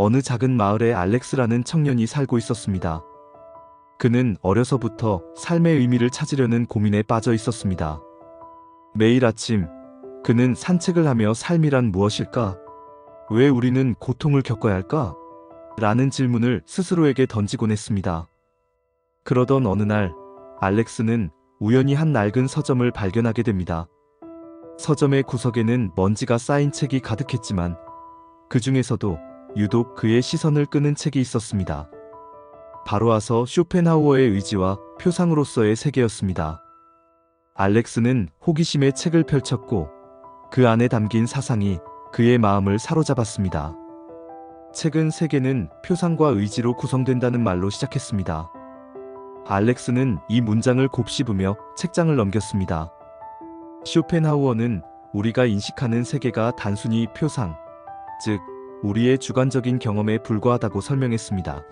어느 작은 마을에 알렉스라는 청년이 살고 있었습니다. 그는 어려서부터 삶의 의미를 찾으려는 고민에 빠져 있었습니다. 매일 아침 그는 산책을 하며 삶이란 무엇일까? 왜 우리는 고통을 겪어야 할까? 라는 질문을 스스로에게 던지곤 했습니다. 그러던 어느 날 알렉스는 우연히 한 낡은 서점을 발견하게 됩니다. 서점의 구석에는 먼지가 쌓인 책이 가득했지만 그 중에서도 유독 그의 시선을 끄는 책이 있었습니다. 바로 와서 쇼펜하우어의 의지와 표상으로서의 세계였습니다. 알렉스는 호기심에 책을 펼쳤고 그 안에 담긴 사상이 그의 마음을 사로잡았습니다. 책은 세계는 표상과 의지로 구성된다는 말로 시작했습니다. 알렉스는 이 문장을 곱씹으며 책장을 넘겼습니다. 쇼펜하우어는 우리가 인식하는 세계가 단순히 표상, 즉, 우리의 주관적인 경험에 불과하다고 설명했습니다.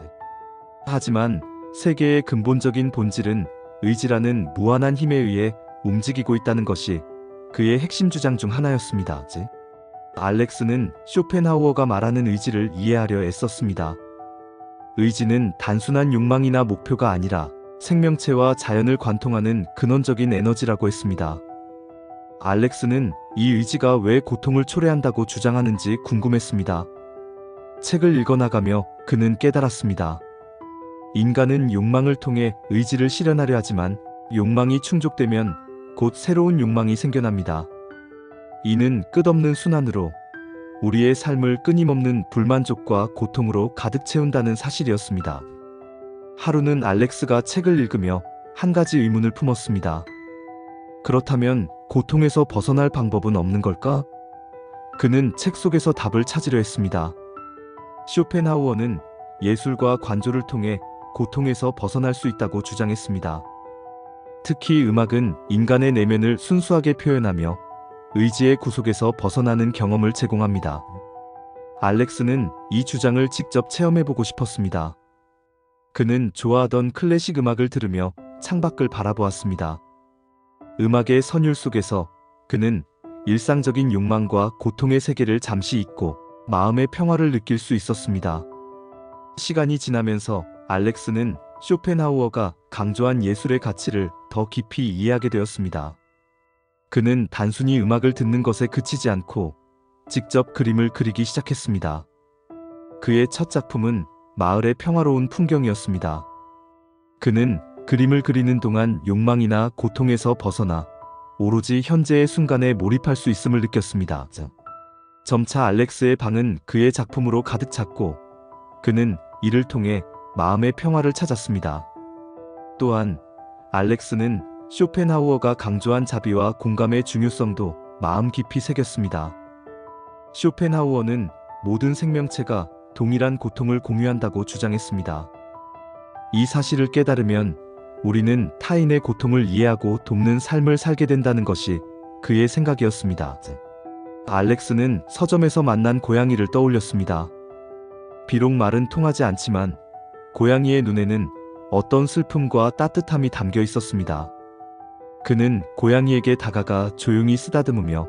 하지만 세계의 근본적인 본질은 의지라는 무한한 힘에 의해 움직이고 있다는 것이 그의 핵심 주장 중 하나였습니다. 즉, 알렉스는 쇼펜하우어가 말하는 의지를 이해하려 애썼습니다. 의지는 단순한 욕망이나 목표가 아니라 생명체와 자연을 관통하는 근원적인 에너지라고 했습니다. 알렉스는 이 의지가 왜 고통을 초래한다고 주장하는지 궁금했습니다. 책을 읽어나가며 그는 깨달았습니다. 인간은 욕망을 통해 의지를 실현하려 하지만 욕망이 충족되면 곧 새로운 욕망이 생겨납니다. 이는 끝없는 순환으로 우리의 삶을 끊임없는 불만족과 고통으로 가득 채운다는 사실이었습니다. 하루는 알렉스가 책을 읽으며 한 가지 의문을 품었습니다. 그렇다면 고통에서 벗어날 방법은 없는 걸까? 그는 책 속에서 답을 찾으려 했습니다. 쇼펜하우어는 예술과 관조를 통해 고통에서 벗어날 수 있다고 주장했습니다. 특히 음악은 인간의 내면을 순수하게 표현하며 의지의 구속에서 벗어나는 경험을 제공합니다. 알렉스는 이 주장을 직접 체험해보고 싶었습니다. 그는 좋아하던 클래식 음악을 들으며 창밖을 바라보았습니다. 음악의 선율 속에서 그는 일상적인 욕망과 고통의 세계를 잠시 잊고 마음의 평화를 느낄 수 있었습니다. 시간이 지나면서 알렉스는 쇼펜하우어가 강조한 예술의 가치를 더 깊이 이해하게 되었습니다. 그는 단순히 음악을 듣는 것에 그치지 않고 직접 그림을 그리기 시작했습니다. 그의 첫 작품은 마을의 평화로운 풍경이었습니다. 그는 그림을 그리는 동안 욕망이나 고통에서 벗어나 오로지 현재의 순간에 몰입할 수 있음을 느꼈습니다. 점차 알렉스의 방은 그의 작품으로 가득 찼고 그는 이를 통해 마음의 평화를 찾았습니다. 또한 알렉스는 쇼펜하우어가 강조한 자비와 공감의 중요성도 마음 깊이 새겼습니다. 쇼펜하우어는 모든 생명체가 동일한 고통을 공유한다고 주장했습니다. 이 사실을 깨달으면 우리는 타인의 고통을 이해하고 돕는 삶을 살게 된다는 것이 그의 생각이었습니다. 알렉스는 서점에서 만난 고양이를 떠올렸습니다. 비록 말은 통하지 않지만 고양이의 눈에는 어떤 슬픔과 따뜻함이 담겨 있었습니다. 그는 고양이에게 다가가 조용히 쓰다듬으며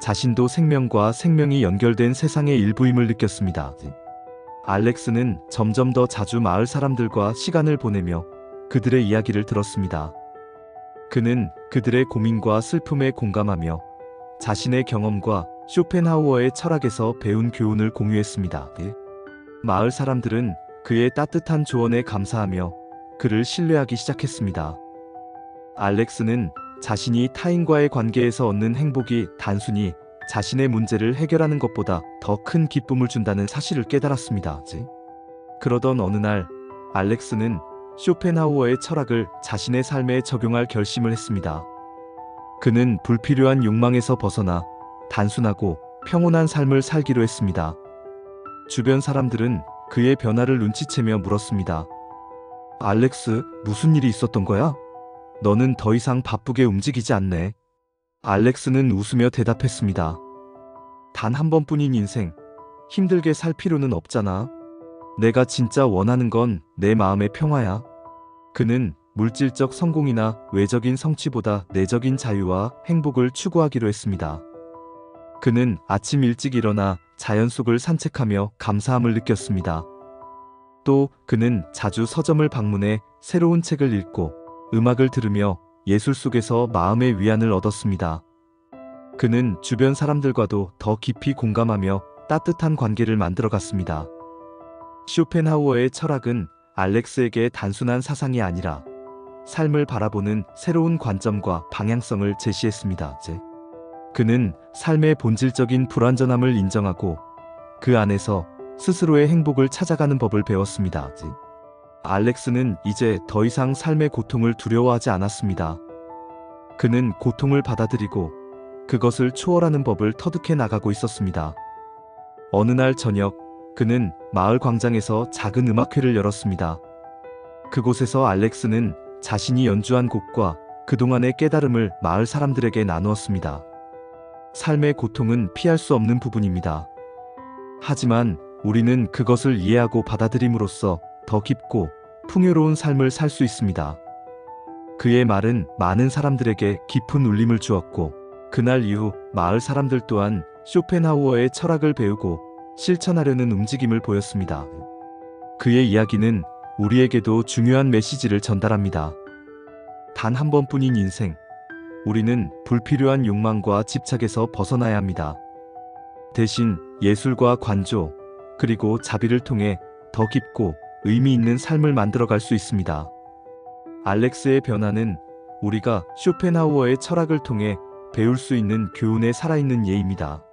자신도 생명과 생명이 연결된 세상의 일부임을 느꼈습니다. 알렉스는 점점 더 자주 마을 사람들과 시간을 보내며 그들의 이야기를 들었습니다. 그는 그들의 고민과 슬픔에 공감하며 자신의 경험과 쇼펜하우어의 철학에서 배운 교훈을 공유했습니다. 마을 사람들은 그의 따뜻한 조언에 감사하며 그를 신뢰하기 시작했습니다. 알렉스는 자신이 타인과의 관계에서 얻는 행복이 단순히 자신의 문제를 해결하는 것보다 더 큰 기쁨을 준다는 사실을 깨달았습니다. 그러던 어느 날 알렉스는 쇼펜하우어의 철학을 자신의 삶에 적용할 결심을 했습니다. 그는 불필요한 욕망에서 벗어나 단순하고 평온한 삶을 살기로 했습니다. 주변 사람들은 그의 변화를 눈치채며 물었습니다. 알렉스, 무슨 일이 있었던 거야? 너는 더 이상 바쁘게 움직이지 않네. 알렉스는 웃으며 대답했습니다. 단 한 번뿐인 인생, 힘들게 살 필요는 없잖아. 내가 진짜 원하는 건 내 마음의 평화야. 그는 물질적 성공이나 외적인 성취보다 내적인 자유와 행복을 추구하기로 했습니다. 그는 아침 일찍 일어나 자연 속을 산책하며 감사함을 느꼈습니다. 또 그는 자주 서점을 방문해 새로운 책을 읽고 음악을 들으며 예술 속에서 마음의 위안을 얻었습니다. 그는 주변 사람들과도 더 깊이 공감하며 따뜻한 관계를 만들어 갔습니다. 쇼펜하우어의 철학은 알렉스에게 단순한 사상이 아니라 삶을 바라보는 새로운 관점과 방향성을 제시했습니다. 제. 그는 삶의 본질적인 불완전함을 인정하고 그 안에서 스스로의 행복을 찾아가는 법을 배웠습니다. 제. 알렉스는 이제 더 이상 삶의 고통을 두려워하지 않았습니다. 그는 고통을 받아들이고 그것을 초월하는 법을 터득해 나가고 있었습니다. 어느 날 저녁, 그는 마을 광장에서 작은 음악회를 열었습니다. 그곳에서 알렉스는 자신이 연주한 곡과 그동안의 깨달음을 마을 사람들에게 나누었습니다. 삶의 고통은 피할 수 없는 부분입니다. 하지만 우리는 그것을 이해하고 받아들임으로써 더 깊고 풍요로운 삶을 살 수 있습니다. 그의 말은 많은 사람들에게 깊은 울림을 주었고, 그날 이후 마을 사람들 또한 쇼펜하우어의 철학을 배우고 실천하려는 움직임을 보였습니다. 그의 이야기는 우리에게도 중요한 메시지를 전달합니다. 단 한 번뿐인 인생. 우리는 불필요한 욕망과 집착에서 벗어나야 합니다. 대신 예술과 관조, 그리고 자비를 통해 더 깊고 의미 있는 삶을 만들어갈 수 있습니다. 알렉스의 변화는 우리가 쇼펜하우어의 철학을 통해 배울 수 있는 교훈의 살아있는 예입니다.